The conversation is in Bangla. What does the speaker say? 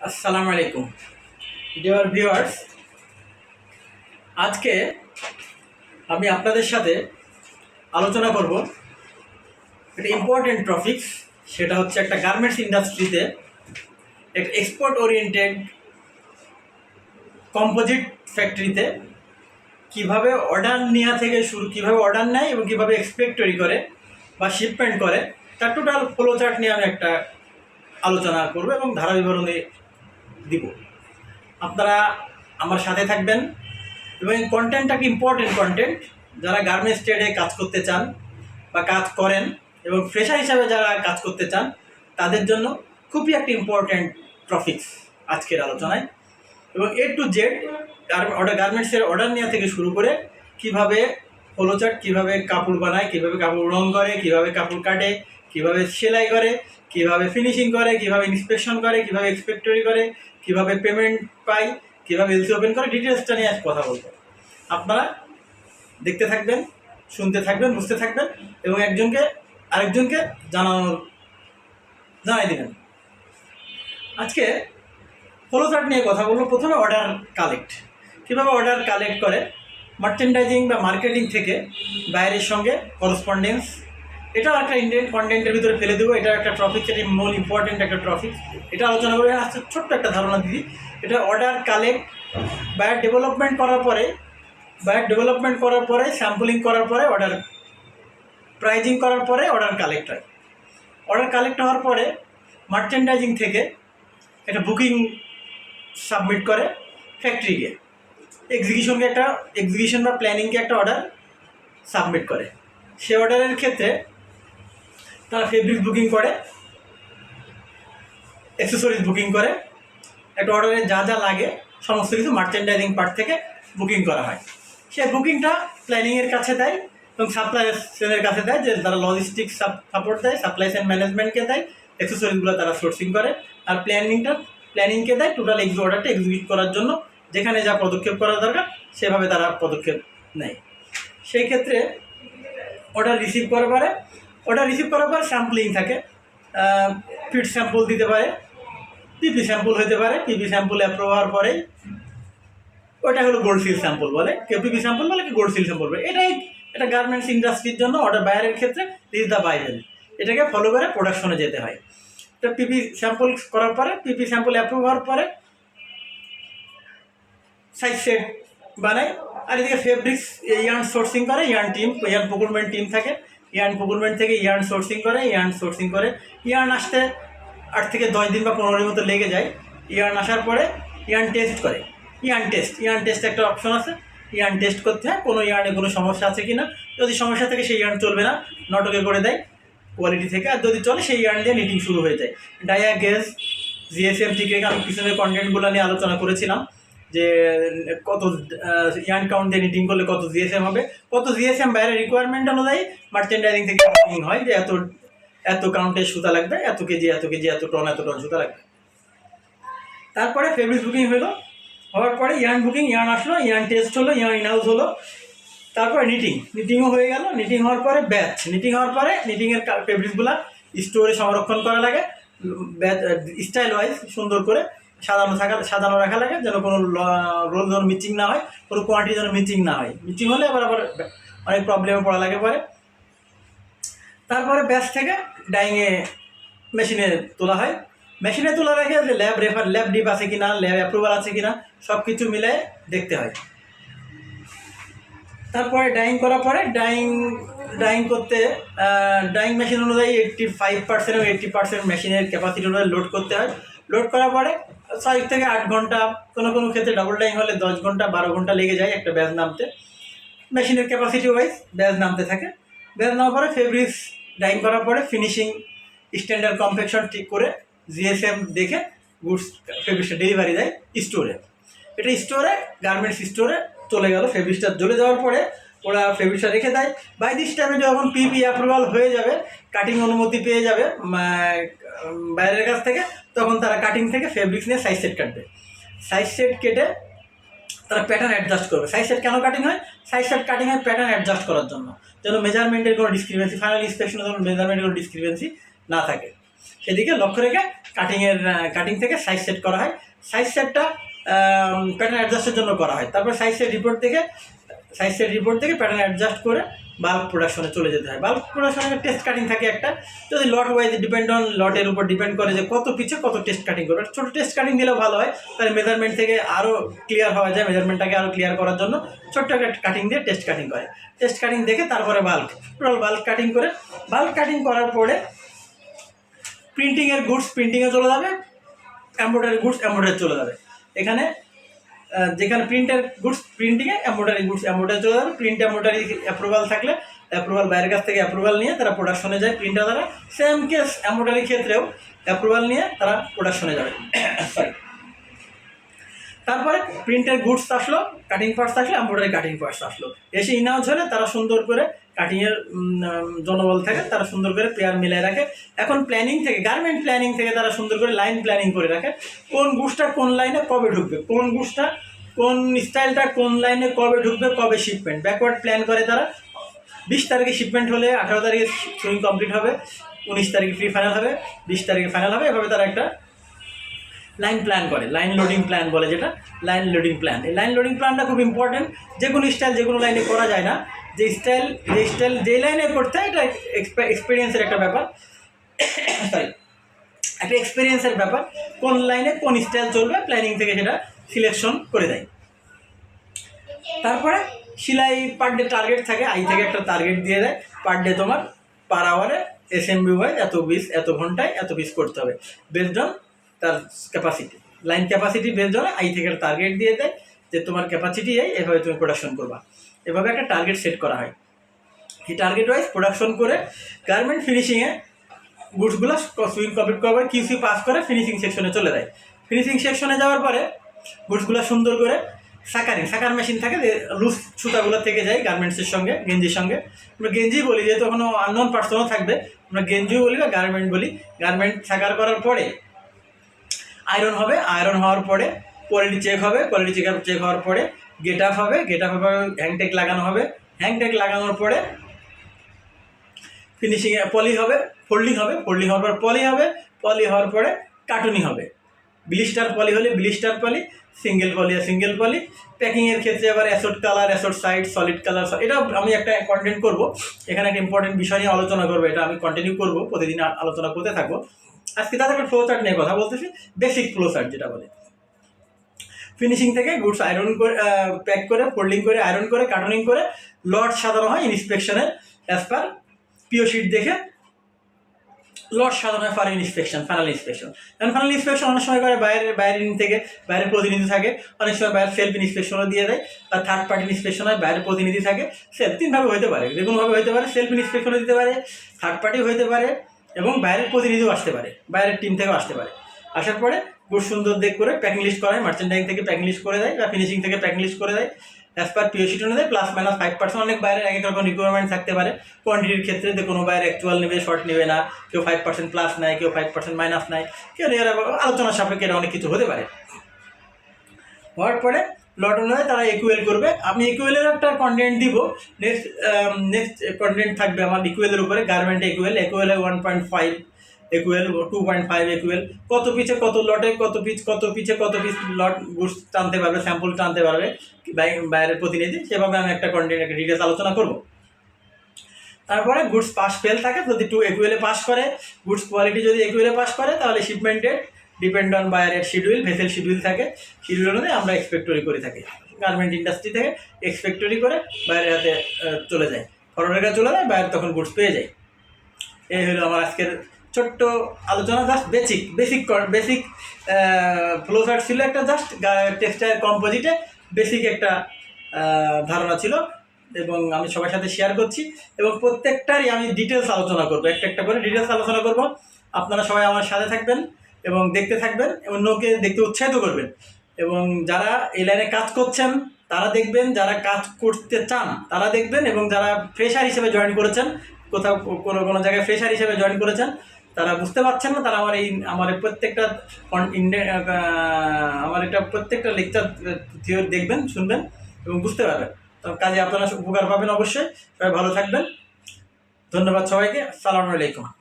আসসালামু আলাইকুম। ডিয়ার ভিউয়ার্স আজকে আমি আপনাদের সাথে আলোচনা করব একটা ইম্পর্টেন্ট টপিকস সেটা হচ্ছে একটা গার্মেন্টস ইন্ডাস্ট্রিতে একটা এক্সপোর্ট ওরিয়েন্টেড কম্পোজিট ফ্যাক্টরিতে কীভাবে অর্ডার নেওয়া থেকে শুরু কীভাবে অর্ডার নেয় এবং কীভাবে এক্সপেক্ট তৈরি করে বা শিপমেন্ট করে তার টোটাল ফ্লো চার্ট নিয়ে আমি একটা আলোচনা করব এবং ধারা বিবরণী দিব। আপনারা আমার সাথে থাকবেন এবং এই কন্টেন্টটা কি ইম্পর্টেন্ট কন্টেন্ট যারা গার্মেন্টস ট্রেডে কাজ করতে চান বা কাজ করেন এবং ফ্রেশার হিসাবে যারা কাজ করতে চান, তাদের জন্য খুবই একটা ইম্পর্টেন্ট টপিক্স আজকের আলোচনায়। এবং এ টু জেড অর্ডার গার্মেন্টসের অর্ডার নেওয়া থেকে শুরু করে কীভাবে ফলোচার্ট কীভাবে কাপড় বানায়, কীভাবে কাপড় রং করে, কীভাবে কাপড় কাটে কীভাবে সেলাই করে, কীভাবে ফিনিশিং করে, কীভাবে ইন্সপেকশন করে, কীভাবে এক্সপেক্টরি করে, কীভাবে পেমেন্ট পাই কীভাবে এলসি ওপেন করে ডিটেলসটা নিয়ে আজ কথা বলব। আপনারা দেখতে থাকবেন, শুনতে থাকবেন, বুঝতে থাকবেন এবং একজনকে, আরেকজনকে জানানোর, জানাই দিবেন। আজকে ফলো চার্ট নিয়ে কথা বলব। প্রথমে অর্ডার কালেক্ট কীভাবে অর্ডার কালেক্ট করে? মার্চেন্ডাইজিং বা মার্কেটিং থেকে বাইরের সঙ্গে করসপন্ডেন্স এটাও একটা ইন্ডিয়ান কন্টেন্টের ভিতরে ফেলে দেবো। এটা একটা ট্রফিক এটি মোল ইম্পর্টেন্ট একটা ট্রফিক এটা আলোচনা করে আসছে ছোট্ট একটা ধারণা দিদি। এটা অর্ডার কালেক্ট বায়ার ডেভেলপমেন্ট করার পরে বায়ার ডেভেলপমেন্ট করার পরে স্যাম্পলিং করার পরে অর্ডার প্রাইজিং করার পরে অর্ডার কালেক্ট হয়। অর্ডার কালেক্ট হওয়ার পরে মার্চেন্ডাইজিং থেকে এটা বুকিং সাবমিট করে ফ্যাক্টরিকে এক্সিকিউশনকে একটা এক্সিকিউশন বা প্ল্যানিংকে একটা অর্ডার সাবমিট করে। সে অর্ডারের ক্ষেত্রে তারা ফেব্রিক বুকিং করে অ্যাক্সেসরিজ বুকিং করে, একটা অর্ডারে যা যা লাগে, সমস্ত কিছু মার্চেন্ডাইজিং পার্ট থেকে বুকিং করা হয়। সে বুকিংটা প্ল্যানিংয়ের কাছে দেয় এবং সাপ্লাই চেনের কাছে দেয়, যে তারা লজিস্টিক সাপোর্ট দেয় সাপ্লাই চেন ম্যানেজমেন্টকে দেয় অ্যাক্সেসরিজগুলো তারা সোর্সিং করে, আর প্ল্যানিংটা প্ল্যানিংকে দেয় টোটাল এক্স অর্ডারটা এক্সিকিউট করার জন্য, যেখানে যা পদক্ষেপ করা দরকার, সেভাবে তারা পদক্ষেপ নেয়। সেই ক্ষেত্রে অর্ডার রিসিভ করার অর্ডার রিসিভ করার পর স্যাম্পলিং থাকে। ফিট স্যাম্পল দিতে পারে পিপি স্যাম্পল হতে পারে পিপি স্যাম্পল অ্যাপ্রুভ হওয়ার পরে ওটা হলো গোল্ড সিল স্যাম্পল বলে। কেউ পিপি স্যাম্পল বলে কি গোল্ড সিল স্যাম্পল বলে। এটাই এটা গার্মেন্টস ইন্ডাস্ট্রির জন্য অর্ডার বাইরের ক্ষেত্রে ইজ দ্য বাইরেল এটাকে ফলো করে প্রোডাকশনে যেতে হয়। তো পিপি স্যাম্পল করার পরে পিপি স্যাম্পল অ্যাপ্রুভ হওয়ার পরে সাইজ সেট বানায়। আর এদিকে ফেব্রিক্স ইয়ার্ন সোর্সিং করে yarn team yarn procurement team থাকে। ইয়ার্ন প্রকুরমেন্ট থেকে ইয়ার্ন সোর্সিং করে, ইয়ার্ন সোর্সিং করে। ইয়ার্ন আসতে আট থেকে দশ দিন বা পনেরোর মতো লেগে যায়। ইয়ার্ন আসার পরে ইয়ার্ন টেস্ট করে। ইয়ার্ন টেস্ট ইয়ার্ন টেস্ট একটা অপশন আছে। ইয়ার্ন টেস্ট করতে হয়, কোনো ইয়ার্নে কোনো সমস্যা আছে কি না যদি সমস্যা থাকে সেই ইয়ার্ন চলবে না, নটকে করে দেয় কোয়ালিটি থেকে। আর যদি চলে, সেই ইয়ার্ন দিয়ে নিটিং শুরু হয়ে যায়। ডায়া গেস জিএসএম রেখে আমি পিছনের কন্টেন্টগুলো নিয়ে আলোচনা করেছিলাম। যে, কত ইয়ার্ন কাউন্ট দিয়ে নিটিং করলে কত জিএসএম হবে? কত জিএসএম বাইরে রিকোয়ারমেন্ট অনুযায়ী মার্চেন্ডাইজিং থেকে হয় যে এত এত কাউন্টের সুতা লাগবে, এত কেজি এত কেজি, এত টন এত টন সুতা লাগবে। তারপরে ফেব্রিক বুকিং হলো, হওয়ার পরে ইয়ার্ন বুকিং ইয়ার্ন আসলো ইয়ার্ন টেস্ট হলো ইয়ার্ন ইনহাউস হলো। তারপরে নিটিং নিটিংও হয়ে গেল নিটিং হওয়ার পরে ব্যাচ নিটিং হওয়ার পরে নিটিংয়ের ফেব্রিকগুলো স্টোরে সংরক্ষণ করা লাগে। স্টাইল ওয়াইজ সুন্দর করে সাজানো থাকা সাজানো রাখা লাগে যেন কোনো রোল যেন মিচিং না হয়, কোনো কোয়ান্টিটি যেন মিচিং না হয়। মিচিং হলে আবার আবার অনেক প্রবলেমে পড়া লাগে পরে। তারপরে ব্যাস থেকে ডাইংয়ে মেশিনে তোলা হয়। মেশিনে তোলা রেখে যে ল্যাব রেফার ল্যাব ডিপ আছে কি না ল্যাব অ্যাপ্রুভাল আছে কি না সব কিছু মিলে দেখতে হয়। তারপরে ডাইং করার পরে ডাইং ডাইং করতে ডাইং মেশিন অনুযায়ী এইট্টি ফাইভ পার্সেন্ট এবং এইট্টি পার্সেন্ট মেশিনের ক্যাপাসিটি অনুযায়ী লোড করতে হয়। লোড করার পরে ছয় থেকে আট ঘণ্টা কোনো কোনো ক্ষেত্রে ডাবল ডাইং হলে দশ ঘণ্টা, বারো ঘণ্টা লেগে যায় একটা ব্যাচ নামতে। মেশিনের ক্যাপাসিটি ওয়াইজ ব্যাচ নামতে থাকে। ব্যাচ নামার পরে ফেব্রিক্স ডাইং করার পরে ফিনিশিং স্ট্যান্ডার্ড কমপ্লেকশন ঠিক করে জিএসএম দেখে গুডস ফেব্রিক্সটা ডেলিভারি দেয় স্টোরে এটা স্টোরে গার্মেন্টস স্টোরে চলে গেল ফেব্রিক্সটা জ্বলে যাওয়ার পরে ওরা ফেব্রিক্সটা রেখে দেয়। বাই দিস টাইমে যখন পিপি অ্যাপ্রুভাল হয়ে যাবে কাটিং অনুমতি পেয়ে যাবে বাইরের কাছ থেকে, তখন তারা কাটিং থেকে ফেব্রিক্স নিয়ে সাইজ সেট কাটবে। সাইজ সেট কেটে তারা প্যাটার্ন অ্যাডজাস্ট করবে। সাইজ সেট কেন কাটিং হয়? সাইজ সেট কাটিং হয় প্যাটার্ন অ্যাডজাস্ট করার জন্য। যেন মেজারমেন্টের কোনো ডিসক্রিপেন্সি ফাইনাল ইন্সপেকশনের যেন মেজারমেন্টের কোনো ডিসক্রিপেন্সি না থাকে। সেদিকে লক্ষ্য রেখে কাটিংয়ের কাটিং থেকে সাইজ সেট করা হয়। সাইজ সেটটা প্যাটার্ন অ্যাডজাস্টের জন্য করা হয়। তারপর সাইজ সেট রিপোর্ট থেকে সাইজ সেট রিপোর্ট থেকে প্যাটার্ন অ্যাডজাস্ট করে বাল্ক প্রোডাকশনে চলে যেতে হয়। বাল্ক প্রোডাকশনে টেস্ট কাটিং থাকে একটা। যদি লট ওয়াইজ ডিপেন্ড অন লটের উপর ডিপেন্ড করে যে কত পিছে কত টেস্ট কাটিং করবে। ছোটো টেস্ট কাটিং দিলেও ভালো হয়, তাহলে মেজারমেন্ট থেকে আরও ক্লিয়ার হওয়া যায় মেজারমেন্টটাকে আরও ক্লিয়ার করার জন্য। ছোট্ট একটা কাটিং দিয়ে টেস্ট কাটিং করে। টেস্ট কাটিং দেখে তারপরে বাল্ক টোটাল বাল্ক কাটিং করে। বাল্ক কাটিং করার পরে প্রিন্টিংয়ের গুডস প্রিন্টিংয়ে চলে যাবে এম্ব্রয়ডারি গুডস এম্ব্রয়ডারি চলে যাবে। এখানে যেখানে প্রিন্টের গুডস প্রিন্টিংয়ে এম্ব্রয়ডারি গুডস এম্ব্রয়ডারি চলে যাবে। প্রিন্ট এম্ব্রয়ডারি অ্যাপ্রুভাল থাকলে অ্যাপ্রুভাল বাইরের কাছ থেকে অ্যাপ্রুভাল নিয়ে তারা প্রোডাকশনে যায়। প্রিন্টার দ্বারা সেম কেস এম্ব্রয়ডারি ক্ষেত্রেও অ্যাপ্রুভাল নিয়ে তারা প্রোডাকশনে যাবে। সরি তারপরে প্রিন্টের গুডস আসলো কাটিং পার্টস আসলো এম্ব্রয়ডারি কাটিং পার্টস আসলো। এসে ইনাউন্স হলে তারা সুন্দর করে কাটিংয়ের জনবল থাকে তারা সুন্দর করে পেয়ার মিলাই রাখে। এখন প্ল্যানিং থেকে গার্মেন্ট প্ল্যানিং থেকে তারা সুন্দর করে লাইন প্ল্যানিং করে রাখে। কোন গুডসটা কোন লাইনে কবে ঢুকবে? কোন গুডসটা কোন স্টাইলটা কোন লাইনে কবে ঢুকবে, কবে শিপমেন্ট ব্যাকওয়ার্ড প্ল্যান করে তারা। বিশ তারিখে শিপমেন্ট হলে আঠারো তারিখে সুইং কমপ্লিট হবে, উনিশ তারিখে ফ্রি ফাইনাল হবে, বিশ তারিখে ফাইনাল হবে। এভাবে তারা একটা লাইন প্ল্যান করে লাইন লোডিং প্ল্যান বলে যেটা। লাইন লোডিং প্ল্যান এই লাইন লোডিং প্ল্যানটা খুব ইম্পর্টেন্ট যে কোনো স্টাইল যে কোনো লাইনে করা যায় না। যে স্টাইল যে স্টাইল যে লাইনে করতে এটা এক্সপিরিয়েন্সের একটা ব্যাপার। সরি একটা এক্সপিরিয়েন্সের ব্যাপার, কোন লাইনে কোন স্টাইল চলবে প্ল্যানিং থেকে সেটা সিলেকশন করে দেয়। তারপরে সেলাই পার ডে টার্গেট থাকে আই থেকে একটা টার্গেট দিয়ে দেয় পার ডে তোমার পার আওয়ারে এস এম বি ওয়াইজ এত পিস এত ঘন্টায় এত পিস করতে হবে। বেসড অন তার capacity line capacity based on I থেকে টার্গেট দিয়ে দেয় যে তোমার ক্যাপাসিটি এই, এভাবে তুমি প্রোডাকশন করবা। এভাবে একটা টার্গেট সেট করা হয়। এই টার্গেট ওয়াইজ প্রোডাকশন করে গার্মেন্ট ফিনিশিংয়ে গুডসগুলো সুইং কমপ্লিট করার কিউসি পাস করে ফিনিশিং সেকশনে চলে যায়। ফিনিশিং সেকশনে যাওয়ার পরে গুডসগুলো সুন্দর করে সাকারিং, সাকার মেশিন থাকে যে লুজ সুতাগুলো থেকে যায় গার্মেন্টসের সঙ্গে, গেঞ্জির সঙ্গে। আমরা গেঞ্জি বলি, যেহেতু কোনো আননোন পার্সনও থাকবে, আমরা গেঞ্জিও বলি বা গার্মেন্ট বলি। গার্মেন্ট সাকার করার পরে আয়রন হবে আয়রন হওয়ার পরে কোয়ালিটি চেক হবে কোয়ালিটি চেক চেক হওয়ার পরে গেট আপ হবে গেট আপ হবে হ্যাংটেক লাগানো হবে। হ্যাংটেক লাগানোর পরে ফিনিশিং পলি হবে ফোল্ডিং হবে ফোল্ডিং হওয়ার পর পলি হবে পলি হওয়ার পরে কার্টুনি হবে। ব্লিস্টার পলি হলে ব্লিস্টার পলি সিঙ্গেল পলি আর সিঙ্গেল পলি প্যাকিংয়ের ক্ষেত্রে আবার assorted colour assorted size solid colour এটা আমি একটা কন্টেন্ট করব। এখানে একটা ইম্পর্টেন্ট বিষয় নিয়ে আলোচনা করব, এটা আমি কন্টিনিউ করব, প্রতিদিন আলোচনা করতে থাকব। আজকে তাদের ফ্লো চার্ট নিয়ে কথা বলতেছি বেসিক ফ্লো চার্ট যেটা বলে। ফিনিশিং থেকে গুডস আয়রন করে প্যাক করে ফোল্ডিং করে আয়রন করে কার্টনিং করে লট সাজানো হয় ইন্সপেকশনের অ্যাজ পার পিও শিট দেখে লট সাজানো হয় ফার ইন্সপেকশন ফাইনাল ইন্সপেকশন কারণ ফাইনাল ইন্সপেকশন অনেক সময় করে বাইরের বাইরের থেকে বাইরের প্রতিনিধি থাকে, অনেক সময় বাইরের সেলফ ইন্সপেকশনও দিয়ে দেয়, বা থার্ড পার্টি ইন্সপেকশন হয় বাইরের প্রতিনিধি থাকে সেলফ তিনভাবে হতে পারে, যে কোনোভাবে হতে পারে সেলফ ইন্সপেকশনও দিতে পারে থার্ড পার্টিও হতে পারে, এবং বাইরের প্রতিনিধিও আসতে পারে, বাইরের টিম থেকেও আসতে পারে। আসার পরে খুব সুন্দর দেখ করে প্যাকিং লিস্ট করা হয় মার্চেন্টাইং থেকে প্যাকিং লিস্ট করে দেয় বা ফিনিশিং থেকে প্যাকিং লিস্ট করে দেয়। অ্যাজ পার পিওসিটি অনুযায়ী প্লাস মাইনাস ফাইভ পার্সেন্ট অনেক বাইরের এক এক রকম রিকোয়ারমেন্ট থাকতে পারে। কোয়ান্টিটির ক্ষেত্রে যে কোনো বাইরে অ্যাকচুয়াল নেবে শর্ট নেবে না, কেউ ফাইভ পার্সেন্ট প্লাস নেয়, কেউ ফাইভ পার্সেন্ট মাইনাস নেয়, কেউ এর আলোচনা সাপেক্ষে এটা অনেক কিছু হতে পারে। হওয়ার পরে লট অনুযায়ী তারা ইকুয়েল করবে। আমি একুয়েলের একটা কন্টেন্ট দিব। নেক্সট নেক্সট কন্টেন্ট থাকবে আমার ইকুয়েলের উপরে garment AQL একুয়েলে one point five AQL two point five AQL কত পিছে কত লটে, কত পিচ কত পিছে কত পিস লট গুডস টানতে পারবে স্যাম্পল টানতে পারবে, বাই- বাইরের প্রতিনিধি, সেভাবে আমি একটা কন্টেন্ট ডিটেলস আলোচনা করব। তারপরে গুডস পাস ফেল থাকে, যদি টু একুয়েলে পাস করে গুডস কোয়ালিটি যদি একুয়েলে পাস করে, তাহলে শিপমেন্ট ডেট ডিপেন্ড অন বায়ারের শিডিউল ভেসেল শিডিউল থাকে শিডিউল অনুযায়ী আমরা এক্সপেক্টরি করে থাকি। গার্মেন্ট ইন্ডাস্ট্রি থেকে এক্সপেক্টরি করে বাইরের হাতে চলে যায়। ফরওয়ার্ডের কাছে চলে যায় বাইরে তখন গুডস পেয়ে যায়। এই হলো আমার আজকের ছোট্ট আলোচনা just basic basic basic flow chart ছিল একটা জাস্ট টেক্সটাইল কম্পোজিটে বেসিক একটা ধারণা ছিল এবং আমি সবার সাথে শেয়ার করছি এবং প্রত্যেকটারই আমি ডিটেলস আলোচনা করব, একটা একটা করে ডিটেলস আলোচনা করব। আপনারা সবাই আমার সাথে থাকবেন এবং দেখতে থাকবেন এবং অন্যকে দেখতে উৎসাহিত করবেন। এবং যারা এই লাইনে কাজ করছেন, তারা দেখবেন, যারা কাজ করতে চান, তারা দেখবেন এবং যারা ফ্রেশার হিসেবে জয়েন করেছেন, কোথাও কোনো কোনো জায়গায় ফ্রেশার হিসেবে জয়েন করেছেন তারা বুঝতে পারছেন না, তারা আমার এই আমার প্রত্যেকটা আমার এটা প্রত্যেকটা লেকচার থিওরি দেখবেন, শুনবেন এবং বুঝতে পারবেন। তো কাজে আপনারা উপকার পাবেন অবশ্যই। সবাই ভালো থাকবেন। ধন্যবাদ সবাইকে। সালাম আলাইকুম।